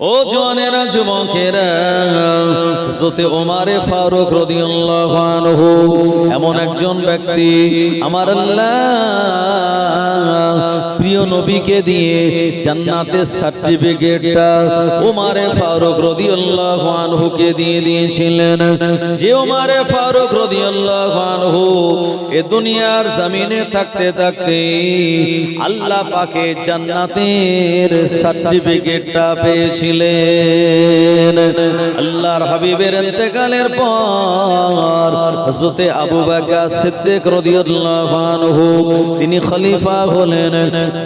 ও জনের যুবকেরা হযরতে ওমারে ফারুক রাদিয়াল্লাহু আনহু এমন একজন ব্যক্তি আমার আল্লাহ প্রিয় নবীকে দিয়ে জান্নাতের সার্টিফিকেটটা ওমারে ফারুক রাদিয়াল্লাহু আনহুকে দিয়ে দিয়েছিলেন। যে ওমারে ফারুক রাদিয়াল্লাহু আনহু এ দুনিয়ার জমিনে থাকতে থাকতে আল্লাহ পাকে জান্নাতের সার্টিফিকেটটা পেয়েছিলেন। আল্লাহর হাবিবের ইন্তেকালের পর হযরতে আবু বকর সিদ্দিক রাদিয়াল্লাহু আনহু, তিনি খলিফা হলেন।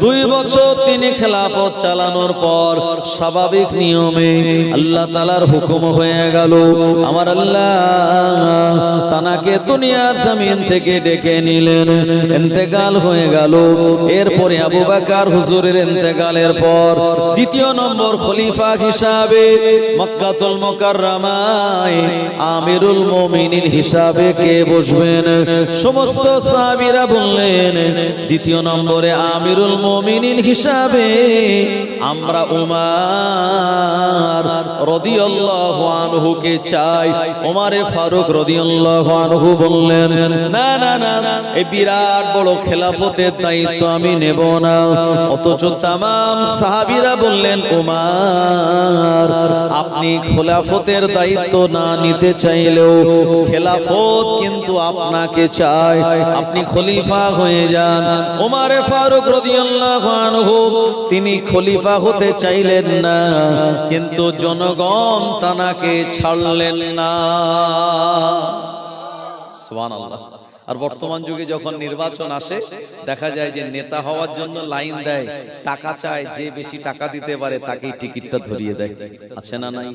দুই বছর তিনি খেলাফত চালানোর পর স্বাভাবিক নিয়মে আল্লাহ তাআলার হুকুম হয়ে গেল। আমার আল্লাহ তানাকে দুনিয়ার জমিন থেকে ডেকে নিলেন। ইন্তেকাল হয়ে গেল। এরপরে আবু বকর হুজুরের ইন্তেকালের পর দ্বিতীয় নম্বর খলিফা হিসাবে মক্কাতুল মুকাররমায় আমিরুল মুমিনিন হিসাবে কে বসবেন? সমস্ত সাহাবীরা বললেন, দ্বিতীয় নম্বরে আমিরুল মুমিনিন হিসাবে আমরা উমার রাদিয়াল্লাহু চাই। ওমারে ফারুক রাদিয়াল্লাহু বললেন, না না না এই বিরাট বড় খেলাফতের দায়িত্ব আমি নেব না। অথচ তামাম সাহাবীরা বললেন, উমার, আপনি খোলাফতের দায়িত্ব না নিতে চাইলেও খেলাফত কিন্তু আপনাকে চায়। আপনি খলিফা হয়ে যান। ওমারে ফারুক রাদিয়াল্লাহু আনহু, তিনি খলিফা হতে চাইলেন না, কিন্তু জনগণ তানাকে ছাড়লেন না। সুবহানাল্লাহ। আর বর্তমান যুগে যখন নির্বাচন আসে, দেখা যায় যে নেতা হওয়ার জন্য লাইন দেয়, টাকা চায়, যে বেশি টাকা দিতে পারে তাকেই টিকিটটা ধরিয়ে দেয়। আছে না নাই?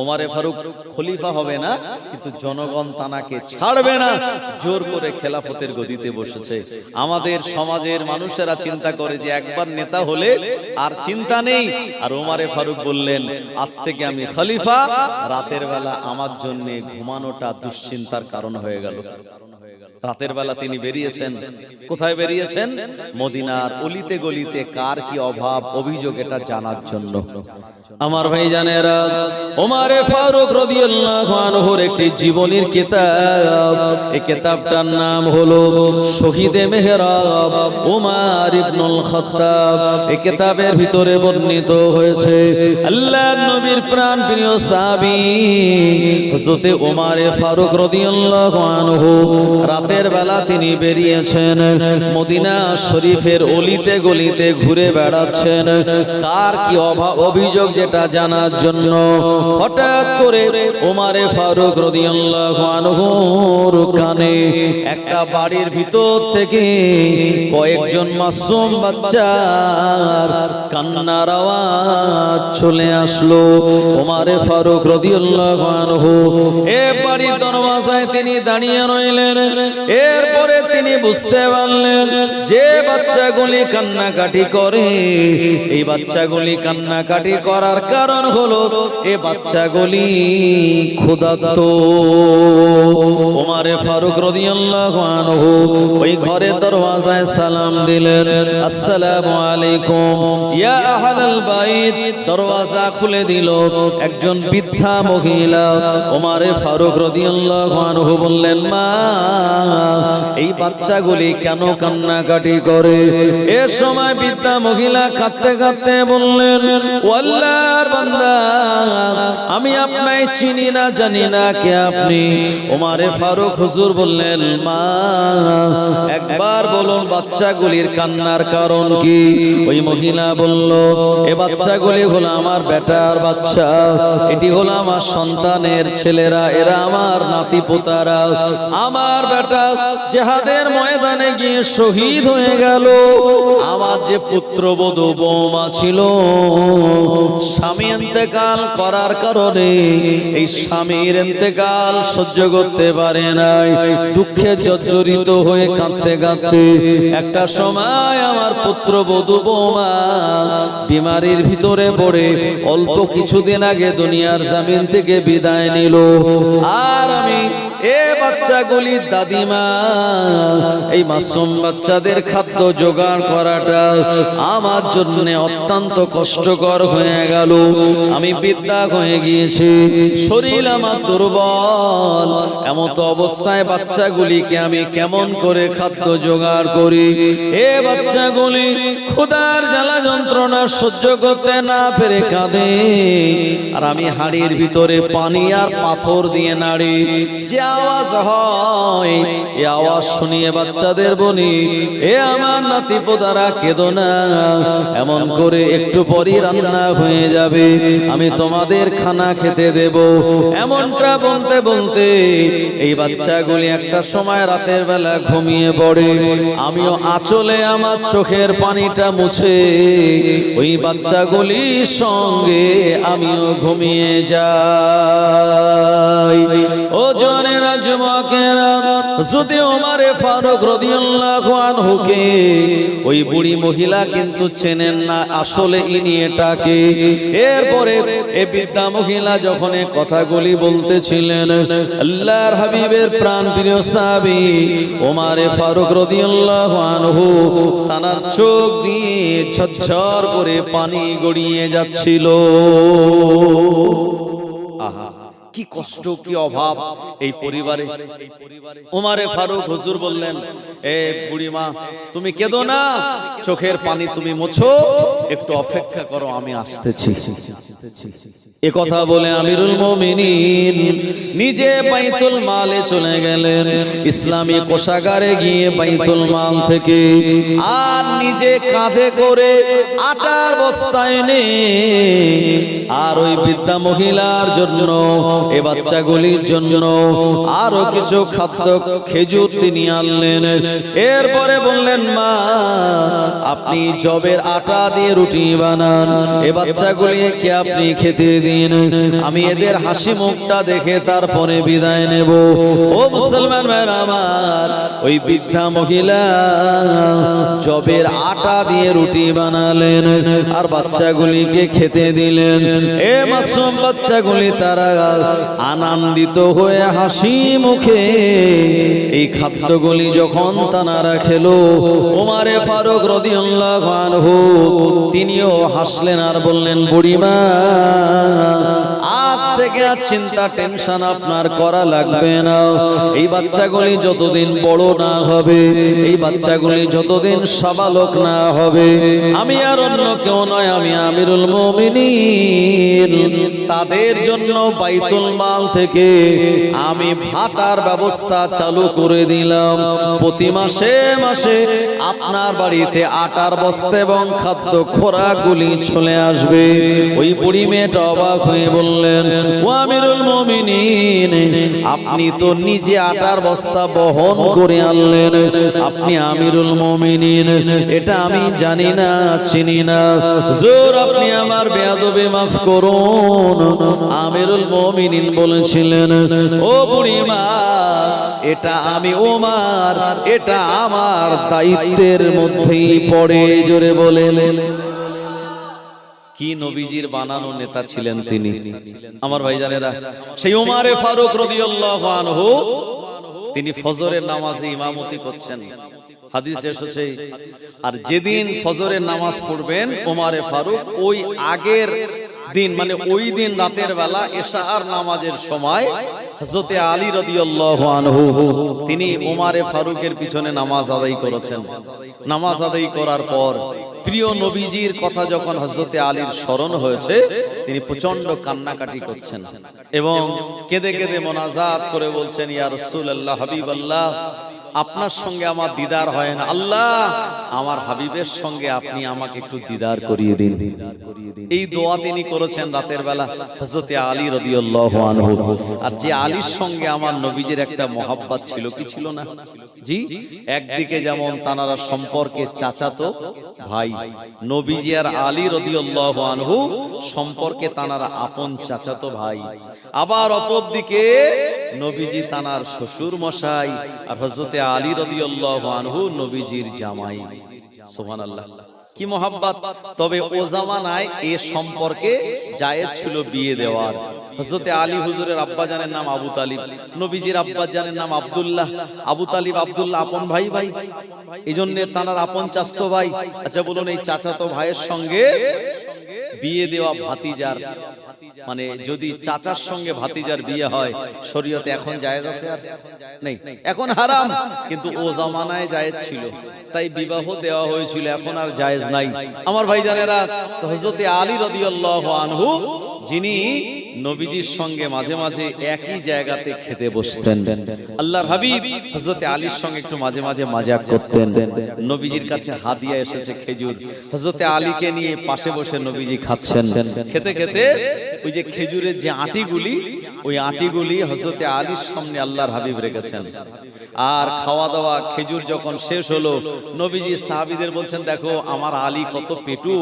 ওমারে ফারুক খলিফা হবে না, কিন্তু জনগণ তানাকে ছাড়বে না, জোর করে খেলাফতের গদিতে বসেছে। আমাদের সমাজের মানুষেরা চিন্তা করে যে একবার নেতা হলে আর চিন্তা নেই। আর ওমারে ফারুক বললেন, আজ থেকে আমি খলিফা, রাতের বেলা আমার জন্য ঘুমানোটা দুশ্চিন্তার কারণ হয়ে গেল। রাতের বেলা তিনি বেরিয়েছেন। কোথায় বেরিয়েছেন? মদিনার অলিতে গলিতে কার কি অভাব? অভিযোগ এটা জানার জন্য। আমার ভাই জানেরা ওমারে ফারুক রাদিয়াল্লাহু আনহুর একটি জীবনীর কিতাব। এই কিতাবটার নাম হলো শহীদে মেহরাব ওমর ইবনুল খাত্তাব। এই কিতাবের ভিতরে বর্ণিত হয়েছে আল্লাহ নবীর প্রাণ প্রিয় সাহাবী হযরতে ওমরে ফারুক রাদিয়াল্লাহু আনহু। রাতের বেলা তিনি বেরিয়েছেন। মদিনা শরীফের অলিতে গলিতে ঘুরে বেড়াচ্ছেন। তার কি অভিযোগ যেটা জানার জন্য? হঠাৎ করে ওমারে ফারুক রাদিয়াল্লাহু আনহুর কানে একটা বাড়ির ভিতর থেকে কয়েকজন মাসুম বাচ্চার কান্নার আওয়াজ চলে আসলো। ওমারে ফারুক রাদিয়াল্লাহু আনহু এ বাড়ির দরওয়াজায় তিনি দাঁড়িয়ে রইলেন। এরপরে তিনি বুঝতে পারলেন যে বাচ্চাগুলি কান্নাকাটি করে, এই বাচ্চাগুলি কান্নাকাটি করার কারণ হলো এ বাচ্চাগুলি ক্ষুধার্ত। ওমারে ফারুক রাদিয়াল্লাহু আনহু ওই ঘরের দরওয়াজায় সালাম দিলেন, আসসালামু আলাইকুম। ইয়া আহলাল বাইত, দরওয়াজা খুলে দিল একজন বৃদ্ধা মহিলা। ওমারে ফারুক রাদিয়াল্লাহু আনহু বললেন, মা এই বাচ্চাগুলি কেন কান্নাকাটি করে? এ সময় বিদ্যা মহিলা কাঁদতে কাঁদতে বললেন ও বান্দা আমি আপনাই চিনি না, জানি না কে আপনি। ওমারে ফারুক হুজুর বললেন, মা, একবার বলুন বাচ্চাগুলির কান্নার কারণ কি? ওই মহিলা বলল, এ বাচ্চাগুলি হলো আমার বেটার বাচ্চা। এটি হলো আমার সন্তানের ছেলেরা, এরা আমার নাতি পোতারা আমার বেটা জেহাদের ময়দানে গিয়ে শহীদ হয়ে গেল। আমার যে পুত্রবধূ বৌমা ছিল, স্বামী ইন্তেকাল করার কারণে এই স্বামীর ইন্তেকাল সহ্য করতে পারে নাই। দুঃখে জর্জরিত হয়ে কাঁদতে কাঁদতে একটা সময় আমার পুত্র বধূ বৌমা বিমারির ভিতরে পড়ে অল্প কিছুদিন আগে দুনিয়ার জামিন থেকে বিদায় নিল। আর বাচ্চাগুলি দাদিমা, এই মাসুম বাচ্চাদের খাদ্য জোগাড় করাটা আমার জন্য অত্যন্ত কষ্টকর হয়ে গেল। আমি বিদ্যা হয়ে গিয়েছি। শরীর আমার দুর্বল। এমত অবস্থায় বাচ্চাগুলিকে আমি কেমন করে খাদ্য জোগাড় করি? এ বাচ্চাগুলি ক্ষুদার জ্বালা যন্ত্রণা সহ্য করতে না পেরে কাঁদে। আর আমি হাড়ির ভিতরে পানি আর পাথর দিয়ে নাড়ি। যে আওয়াজ হয় এ আওয়াজ শুনিয়ে বাচ্চাদের বলি, এ আমার নাতি পোদারা না। এমন করে একটু পরই রান্না হয়ে যাবে। আমি তোমাদের খানা খেতে দেব। এমনটা বলতে বলতে এই বাচ্চাগুলি একটা সময় রাতের বেলা ঘুমিয়ে পড়ে। আমিও আঁচলে আমার চোখের পানিটা মুছে ওই বাচ্চাগুলির সঙ্গে আমিও ঘুমিয়ে যাই। ও জনেরা যুবকেরা যদি ওমারে ফারুক রাদিয়াল্লাহু আনহুকে, ওই বুড়ি মহিলা কিন্তু চেনেন না, আসলে ইনি এটাকে। এরপরে এ বিদ্যা মহিলা যখন কথাগুলি বলতেছিলেন, আল্লাহর হাবিবের প্রাণ প্রিয় সাহাবী ওমারে ফারুক রাদিয়াল্লাহু আনহু, তানার চোখ দিয়ে ঝরঝর করে পানি গড়িয়ে যাচ্ছিল। কি কষ্ট, কি অভাব এই পরিবারে? উমারে ফারুক হুজুর বললেন, এ বুড়িমা তুমি কেঁদো না, চোখের পানি তুমি মোছো, একটু অপেক্ষা করো, আমি আসতেছি। এ কথা বলে আমিরুল মুমিনিন নিজে বাইতুল মালে চলে গেলেন। ইসলামী কোষাগারে গিয়ে বাইতুল মাল থেকে আর নিজে কাঁধে করে আটার বস্তায় নে। আর ওই বৃদ্ধা মহিলার জন্য এ বাচ্চাগুলির জন্য আরও কিছু খাদ্য খেজুর তিনি আনলেন। এরপরে বললেন মা আপনি জবের আটা দিয়ে রুটি বানান। এ বাচ্চাগুলিকে আপনি খেতে দিন। আমি এদের হাসি মুখটা দেখে তারপরে বিদায় নেব। ও মুসলমান ভাইরা আমার, ওই বৃদ্ধা মহিলা জবের আটা দিয়ে রুটি বানালেন আর বাচ্চাগুলিকে খেতে দিলেন। এ মাসুম বাচ্চাগুলি তারা আনন্দিত হয়ে হাসি মুখে এই খাদ্যগুলি যখন তানারা খেলো ওমারে ফারুক রাদিয়াল্লাহু আনহু তিনিও হাসলেন আর বললেন, বুড়িমা আল্লাহ থেকে আর চিন্তা, টেনশন আপনার করা লাগবে না। এই বাচ্চাগুলি যতদিন বড় না হবে, এই বাচ্চাগুলি যতদিন সাবালক না হবে, আমি আর অন্য কেউ নয়, আমি আমিরুল মুমিনিন। তাদের জন্য বাইতুল মাল থেকে আমি ভাতার ব্যবস্থা চালু করে দিলাম। প্রতি মাসে মাসে আপনার বাড়িতে আটার বস্তা এবং খাদ্য খোরাকগুলি চলে আসবে। ওই বুড়ি মেয়েটা অবাক হয়ে বললেন ও আমিরুল মুমিনিন, আপনি তো নিজে আটার বস্তা বহন করে আনলেন। আপনি আমিরুল মুমিনিন, এটা আমি জানি না, চিনি না। জোর আপনি আমার বেয়াদবে মাফ করুন, আমিরুল মুমিনিন বলেছিলেন, ও বুড়িমা, এটা আমি ওমার এটা আমার দায়িত্বের মধ্যেই পড়ে। জোরে বলেলেন কি নবীজির বানানো নেতা ছিলেন তিনি? আমার ভাইজানেরা সেই উমারে ফারুক রাদিয়াল্লাহু আনহু তিনি ফজরের নামাজে ইমামতি করছেন। হাদিস এসেছে আর যেদিন ফজরের নামাজ পড়বেন ওমারে ফারুক ওই আগের দিন মানে ওই দিন রাতের বেলা এশার নামাজের সময় হযরতে আলী রাদিয়াল্লাহু আনহু তিনি ওমারে ফারুকের পিছনে নামাজ আদায় করেছেন। নামাজ আদায় করার পর প্রিয় নবীজির কথা যখন হজরতে আলীর স্মরণ হয়েছে, তিনি প্রচণ্ড কান্নাকাটি করছেন এবং কেঁদে কেঁদে মোনাজাত করে বলছেন, ইয়া হাবিব হাবিবাল্লাহ আপনার সঙ্গে আমার দিদার হয় না। আল্লাহ, আমার হাবিবের সঙ্গে আপনি আমাকে একটু দিদার করিয়ে দিন। এই দোয়া তিনি করেছেন রাতের বেলা হযরতে আলী রাদিয়াল্লাহু আর যে আলীর সঙ্গে আমার নবীজির একটা মহাব্বত ছিল, কি ছিল না? জি, একদিকে যেমন তানারা সম্পর্কে চাচাতো ভাই, নবীজি আর আলী রাদিয়াল্লাহু আনহু সম্পর্কে তানারা আপন চাচাতো ভাই। আবার অপরদিকে নবীজি তানার শ্বশুর মশাই আর হযরতে আলী রাদিয়াল্লাহু আনহু নবীজির জামাই। কি মোহাব্বত? তবে ও জামানায় এ সম্পর্কে জায়েজ ছিল বিয়ে দেওয়ার। হজরতে আলী হুজুরের নাম আবু তালিব, নবীজির আব্বা জানের নাম আব্দুল্লাহ, আবু তালিব আব্দুল্লাহ আপন ভাই ভাই। এই জন্য তানার আপন চাস্তো ভাই। আচ্ছা বলুন এই চাচাতো ভাইয়ের সঙ্গে বিয়ে দেওয়া ভাতিজার মানে যদি চাচার সঙ্গে ভাতিজার বিয়ে হয় শরীয়তে এখন জায়েজ আছে? আর নেই। এখন হারাম। কিন্তু ও জামানায় জায়েজ ছিল। তাই বিবাহ দেওয়া হয়েছিল এখন আর জায়েজ নাই। আমার ভাইজানেরা হযরতে আলী রাদিয়াল্লাহু আনহু যিনি নবীজির সঙ্গে মাঝে মাঝে একই জায়গাতে খেতে বসতেন। আল্লাহর হাবিব হযরতে আলীর সঙ্গে একটু মাঝে মাঝে মাজাক করতেন। নবীজির কাছে হাদিয়া এসেছে খেজুর। হযরতে আলীকে নিয়ে পাশে বসে নবীজি খাচ্ছেন। খেতে খেতে ওই যে খেজুরের যে আটিগুলি ওই আটিগুলি হযরতে আলীর সামনে আল্লাহর হাবিব রেখেছেন। আর খাওয়া দাওয়া খেজুর যখন শেষ হলো নবীজি সাহাবীদের বলছেন দেখো আমার আলী কত পেটু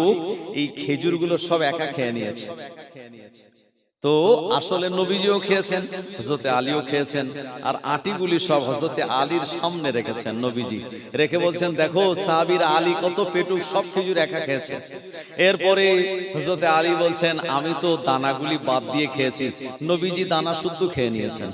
এই খেজুরগুলো সব একা খেয়ে নিয়েছে। তো আসলে নবীজিও খেয়েছেন হজরতে আলীও খেয়েছেন। আর আটিগুলি সব হজরতে আলীর সামনে রেখেছেন নবীজি। রেখে বলছেন দেখো সাহাবির আলী কত পেটুক সব খেজুর একা খেয়েছে। এরপরে হজরতে আলী বলছেন আমি তো দানাগুলি বাদ দিয়ে খেয়েছি। নবীজি দানা শুদ্ধ খেয়ে নিয়েছেন।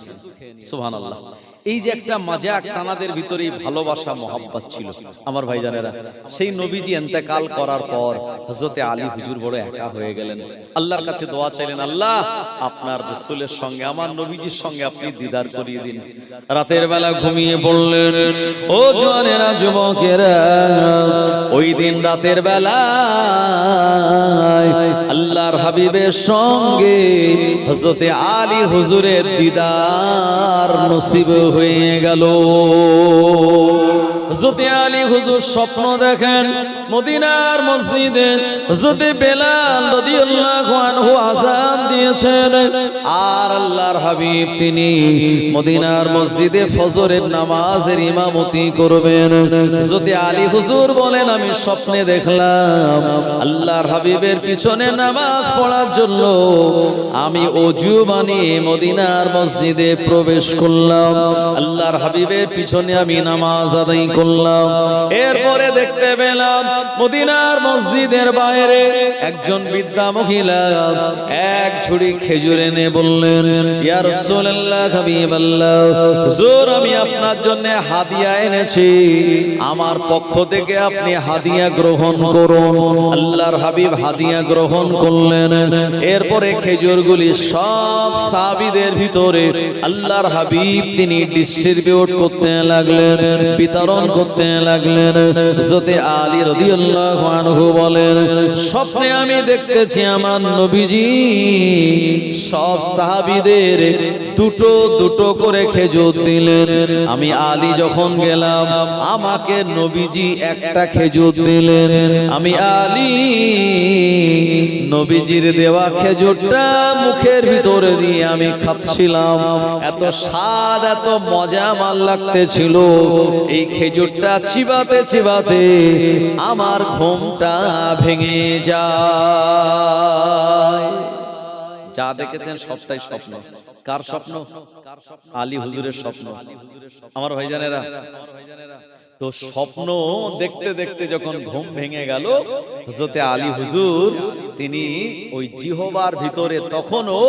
সুবহানাল্লাহ। এই যে একটা মাজাক তানাদের ভিতরে ভালোবাসা, মহাব্বত ছিল। আমার ভাইজানেরা, সেই নবীজি এন্তেকাল করার পর হজরতে আলী হুজুর বড় একা হয়ে গেলেন। আল্লাহর কাছে দোয়া চাইলেন, আল্লাহ, আপনার রসুলের সঙ্গে, আমার নবীজির সঙ্গে আপনি দিদার করিয়ে দিন। রাতের বেলা ঘুমিয়ে পড়লেন। ও জোয়ানেরা, যুবকেরা, ওই দিন রাতের বেলা আল্লাহর হাবিবের সঙ্গে হজরতে আলী হুজুরের দিদার নসিব হয়ে গেল। হজরতে আলী হুজুর স্বপ্ন দেখেন মদিনার মসজিদে হজরতে বেলাল রাদিয়াল্লাহু আনহু আযান দিয়েছেন। আর আল্লাহর হাবিব তিনি মদিনার মসজিদে ফজরের নামাজের ইমামতি করবেন। হজরতে আলী হুজুর বলেন, আমি স্বপ্নে দেখলাম আল্লাহর হাবিবের পিছনে নামাজ পড়ার জন্য আমি অজু বানিয়ে মদিনার মসজিদে প্রবেশ করলাম। আল্লাহর হাবিবের পিছনে আমি নামাজ আদায় করলাম। এরপরে দেখতে পেলাম মদিনার মসজিদের বাইরে একজন বৃদ্ধা মহিলা এক ঝুড়ি খেজুর এনে বললেন, ইয়া রাসূলুল্লাহ, হাবিবাল্লাহ, হুজুর, আমি আপনার জন্য হাদিয়া এনেছি। আমার পক্ষ থেকে আপনি হাদিয়া গ্রহণ করুন। আল্লাহর হাবিব হাদিয়া গ্রহণ করলেন। এরপরে খেজুরগুলি সব সাবিদের ভিতরে আল্লাহর হাবিব তিনি ডিস্ট্রিবিউট করতে লাগলেন। বিতরণ করতে লাগলেন। যতে আলী রাদিয়াল্লাহু আনহু বলেন, স্বপ্নে আমি দেখতেছি আমার নবীজি, সব সাহাবীদের দুটো দুটো করে খেজুর দিলেন। আমি আলী যখন গেলাম, আমাকে নবীজি একটা খেজুর দিলেন। আমি আলী নবীজির দেওয়া খেজুরটা মুখের ভিতরে দিয়ে আমি খাচ্ছিলাম। এত স্বাদ, এত মজা মাল লাগতেছিল। এই খেজুরটা চিবাতে চিবাতে আমার ঘুমটা ভেঙে যায়। যা দেখেছেন সবটাই স্বপ্ন। কার স্বপ্ন? আলী হুজুরের স্বপ্ন। আমার ভাইজানেরা তো স্বপ্ন দেখতে দেখতে যখন ঘুম ভেঙে গেল হজরতে আলী হুজুর তিনি ওই জিহবার ভিতরে তখনও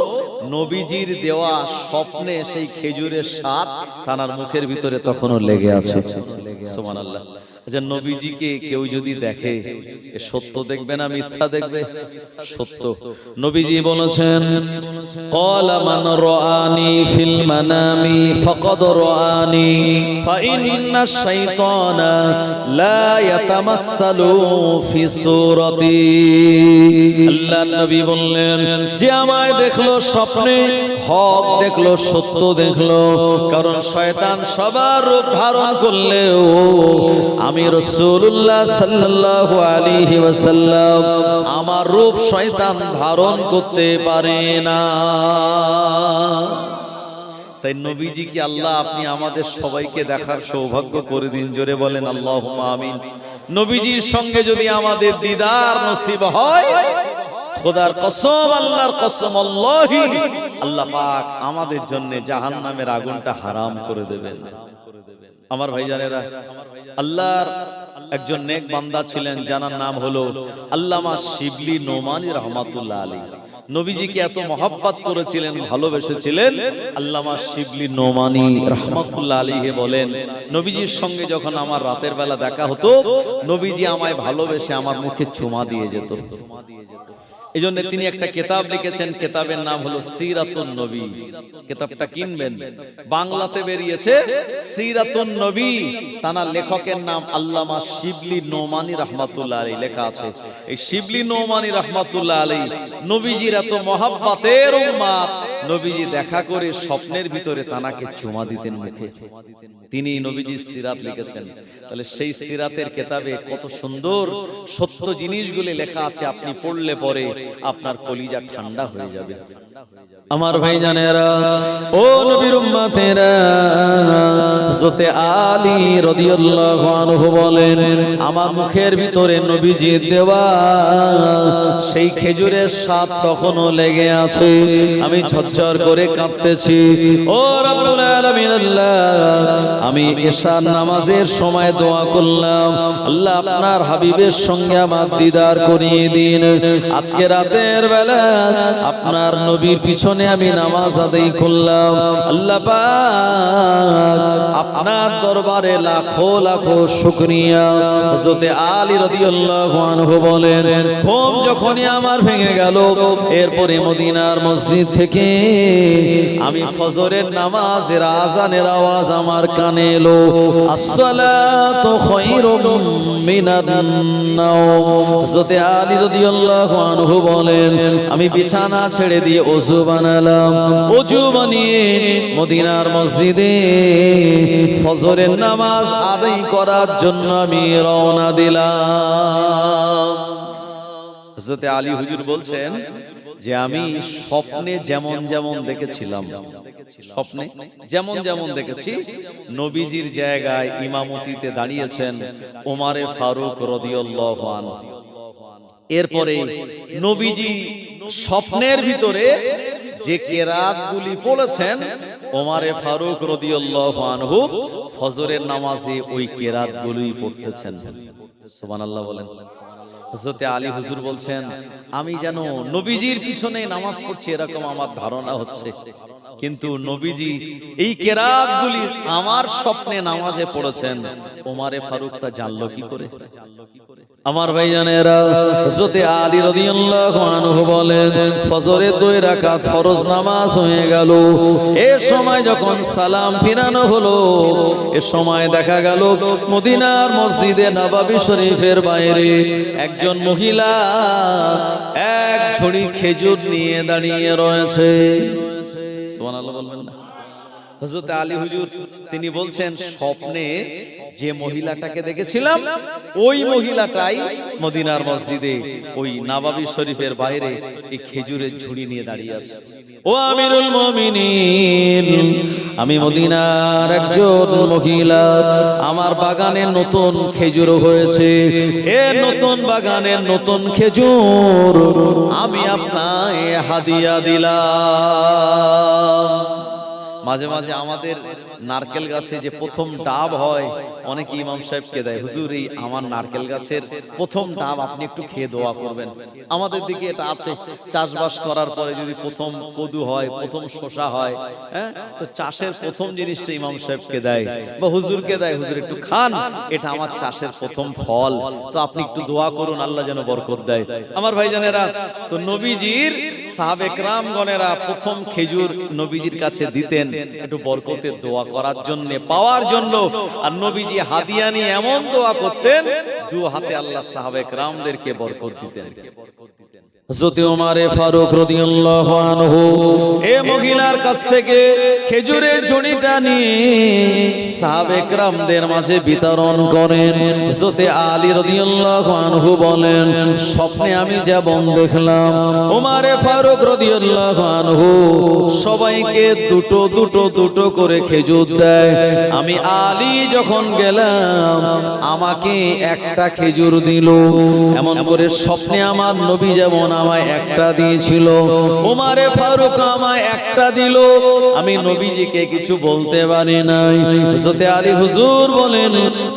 নবীজির দেওয়া স্বপ্নে সেই খেজুরের স্বাদ তানার মুখের ভিতরে তখনও লেগে আছে। সুবহানাল্লাহ। যে নবীজিকে কেউ যদি দেখে সত্য দেখবে না, মিথ্যা দেখবে? সত্য। নবীজি বলেছেন ক্বালা মান রাআনি ফিল মানামি ফাকাদ রাআনি, ফাইন্না শাইতানা লা ইয়াতামাসসালু ফি সূরাতি। আল্লাহ নবী বললেন, যে আমায় দেখল স্বপ্নে, হক দেখল, সত্য দেখল, কারণ শয়তান সবার রূপ ধারণ করলেও আমি রসুল্লাহ সাল্লাল্লাহু আলাইহি ওয়াসাল্লাম, আমার রূপ শয়তান ধারণ করতে পারে না। তাই নবীজি কি আল্লাহ আপনি আমাদের সবাইকে দেখার সৌভাগ্য করে দিন? জোরে বলেন আল্লাহ আমিন। নবীজির সঙ্গে যদি আমাদের দিদার নসিব হয়, খোদার কসম, আল্লাহর কসম, আল্লাহি। আল্লাহ পাক আমাদের জন্য জাহান্নামের আগুনটা হারাম করে দেবেন। আমার ভাইজানেরা, আল্লাহর একজন নেক বান্দা ছিলেন, জানার নাম হলো আল্লামা শিবলি নোমানি রহমাতুল্লাহ আলী নবীজিকে এত মহাব্বাত করেছিলেন, ভালোবেসেছিলেন, আল্লামা শিবলি নোমানি রহমতুল্লাহ আলীহে বলেন, নবীজির সঙ্গে যখন আমার রাতের বেলা দেখা হতো, নবীজি আমায় ভালোবেসে আমার মুখে চুমা দিয়ে যেত। এই জন্য তিনি একটা কেতাব লিখেছেন। কেতাবের নাম হলো সিরাতুন নবী। কেতাবটা কিনবেন। বাংলাতে বেরিয়েছে সিরাতুন নবী। তানার লেখকের নাম আল্লামা শিবলি নোমানি রহমাতুল্লাহ আলী লেখা আছে। এই শিবলি নোমানি রহমাতুল্লাহ আলী নবীজির এত মহাব্বাতের উম্মাদ। নবীজি দেখা করে স্বপ্নের ভিতরে তানাকে চুমা দিতেন মুখে। তিনি নবীজি সিরাত লিখেছেন। তাহলে সেই সিরাতের কেতাবে কত সুন্দর সত্য জিনিসগুলি লেখা আছে। আপনি পড়লে পরে আপনার কলিজা ঠান্ডা হয়ে যাবে। আমার ভাই জানেরা ও নবীর উম্মতেরা হযরতে আলী রাদিয়াল্লাহু আনহু বলেন আমার মুখের ভিতরে নবীজি দেওয়া সেই খেজুরের স্বাদ তখনও লেগে আছে। আমি ঝরঝর করে কাঁদতেছি ও রব্বুল আলামিন আল্লাহ আমি এশার নামাজের সময় দোয়া করলাম। আল্লাহ আপনার হাবিবের সঙ্গে আমার দিদার করিয়ে দিন। আজকে রাতের বেলা আপনার নবীর পিছনে আমি নামাজ আদায় করলাম। আল্লাহ আপনার দরবারে লাখো লাখো শুকরিয়া। হযরতে আলী রাদিয়াল্লাহু আনহু বলেন, ঘুম যখনই আমার ভেঙে গেল, এরপরে মদিনার মসজিদ থেকে আমি ফজরের নামাজের আজানের আওয়াজ আমার কানে এলো। আসসালাতু খায়রুম মিনান নাওম। হযরতে আলী রাদিয়াল্লাহু আনহু বলেন, আমি বিছানা ছেড়ে দিয়ে বানালাম ওযু বানিয়ে মদিনার মসজিদে ফজরের নামাজ আদায় করার জন্য আমি রওনা দিলাম। হযরতে আলী হুজুর বলছেন যে, আমি স্বপ্নে যেমন যেমন দেখেছিলাম, স্বপ্নে যেমন যেমন দেখেছি, নবীজির জায়গায় ইমামতিতে দাঁড়িয়েছেন ওমারে ফারুক রদিয়াল্লাহু আনহু। এরপরে নবীজি স্বপ্নের ভিতরে যে কেরাতগুলি পড়েছেন, ওমারে ফারুক রদিয়াল্লাহু আনহু ফজরের নামাজে ওই কেরাতগুলোই পড়তেছেন। সুবহানাল্লাহ বলেন। হযরতে আলী হুজুর বলছেন আমি যেন নবীজির পিছনে নামাজ পড়ছি এরকম আমার ধারণা হচ্ছে। কিন্তু নবীজি এই কেরাতগুলি আমার স্বপ্নে নামাজে পড়েছেন। ওমারে ফারুক তা জানলো কি করে? আমার ভাইজানেরা হযরতে আলী রাদিয়াল্লাহু আনহু বলেন ফজরের দুই রাকাত ফরজ নামাজ হয়ে গেল। এ সময় যখন সালাম ফিরানো হলো এ সময় দেখা গেল মদিনার মসজিদে নবাবী শরীফের বাইরে একজন মহিলা এক ঝুড়ি খেজুর নিয়ে দাঁড়িয়ে রয়েছে। আলী হুজুর, তিনি বলছেন, স্বপ্নে যে মহিলাটাকে দেখেছিলাম, ওই মহিলাটাই মদিনার মসজিদে, ওই নাবাবি শরীফের বাইরে এই খেজুরের ঝুড়ি নিয়ে দাঁড়িয়ে আছে। ও আমিরুল মুমিনিন আমি মদিনার একজন মহিলা, আমার বাগানে নতুন খেজুর হয়েছে। এ নতুন বাগানে নতুন খেজুর আমি আপনায় হাদিয়া দিলাম। মাঝে মাঝে আমাদের নারকেল গাছে যে প্রথম ডাব হয়, অনেক ইমাম সাহেবকে দেয়, হুজুর, এই আমার নারকেল গাছের প্রথম ডাব আপনি একটু খেয়ে দোয়া করবেন। আমাদের দিকে এটা আছে, চাষবাস করার পরে যদি প্রথম কদু হয়, প্রথম শশা হয় হ্যাঁ? তো চাষের প্রথম জিনিসটা ইমাম সাহেবকে দেয় বা হুজুরকে দেয়, হুজুর, একটু খান, এটা আমার চাষের প্রথম ফল। তো আপনি একটু দোয়া করুন, আল্লাহ যেন বরকত দেয়। আমার ভাইজানেরা, তো নবীজির সাহাবেকরাম গণেরা প্রথম খেজুর নবীজির কাছে দিতেন একটু বরকতের দোয়া করার জন্য, পাওয়ার জন্য। আর নবীজি হাদিয়া নিয়ে এমন দোয়া করতেন, দু হাতে আল্লাহ সাহাবেক রামদেরকে বরকত দিতেন। হযরতে ওমারে ফারুক রাদিয়াল্লাহু আনহু এই মহিলার কাছ থেকে খেজুরের ঝুড়িটা নিয়ে সাবেকরামদের মাঝে বিতরণ করেন। হযরতে আলী রাদিয়াল্লাহু আনহু বলেন, স্বপ্নে আমি যেমন দেখলাম, ওমারে ফারুক রাদিয়াল্লাহু আনহু সবাইকে দুটো দুটো দুটো করে খেজুর দেয়। আমি আলী যখন গেলাম, আমাকে একটা খেজুর দিল। এমন করে স্বপ্নে আমার নবী যেমন আমায় একটা দিয়েছিল। ওমারে ফারুক আমায় একটা দিল। আমি নবীজিকে কিছু বলতে পারি নাই। হযরতে আলী হুজুর বলেন,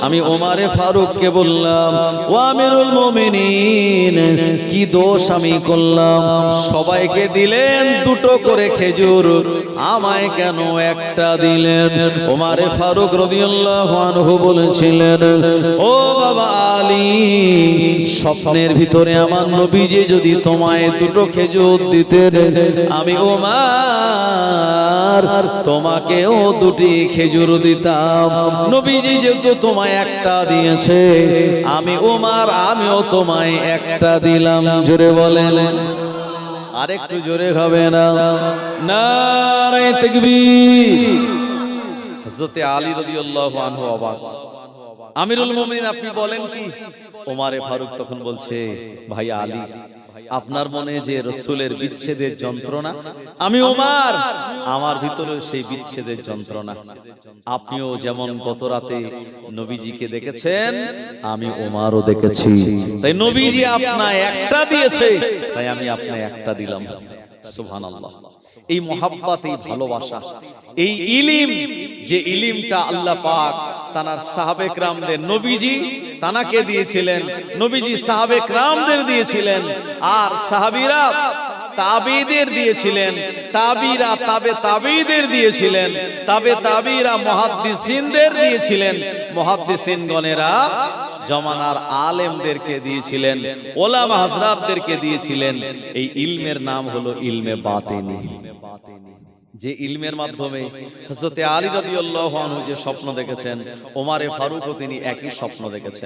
আমি ওমারে ফারুককে বললাম, ও আমিরুল মুমিনিন, কি দোষ আমি করলাম? সবাইকে দিলেন দুটো করে খেজুর, আমায় কেন একটা দিলেন? ওমারে ফারুক রাদিয়াল্লাহু আনহু বলেছিলেন, ও বাবা আলী, স্বপ্নের ভিতরে আমার নবীজি যদি তোমায় দুটো খেজুর দিতেন আমি ওমার তোমাকেও দুটি খেজুর দিতাম। নবীজি যেহেতু তোমায় একটা দিয়েছে, আমি ওমার আমিও তোমায় একটা দিলাম। জোরে বলেন। আরেকটু জোরে হবে না। নারে তাকবীর। আমিরুল মুমিনিন, আপনি বলেন কি? ওমারে ফারুক তখন বলছে, ভাই আলী আপনার মনে যে রসুলের বিচ্ছেদের যন্ত্রণা? আমি ওমার আমার ভিতরে সেই বিচ্ছেদের যন্ত্রণা। আপনিও যেমন গত রাতে নবীজিকে দেখেছেন আমি ওমারও দেখেছি। তাই নবীজি আপনায় একটা দিয়েছে। তাই আমি আপনায় একটা দিলাম। সুবহানাল্লাহ। এই মোহাব্বত এই ভালোবাসা এই ইলিম যে ইলিমটা আল্লাহ পাক তানার সাহাবে রামদের নবীজি তানাকে দিয়েছিলেন, নবীজি সাহাবে রামদের দিয়েছিলেন, আর সাহাবিরা তাবিদের দিয়েছিলেন তাবিরা তাবে তাবিদের দিয়েছিলেন, তাবে তাবিরা মুহাদ্দিসিনদের দিয়েছিলেন মুহাদ্দিসিন গণেরা জমানার আলেমদেরকে দিয়েছিলেন, ওলামা হযরতদেরকে দিয়েছিলেন, এই ইলমের নাম হলো ইলমে বাতিনি। যে ইলমের মাধ্যমে হযরতে আলী রাদিয়াল্লাহু আনহু যে স্বপ্ন দেখেছেন, ওমারে ফারুকও তিনি একই স্বপ্ন দেখেছেন।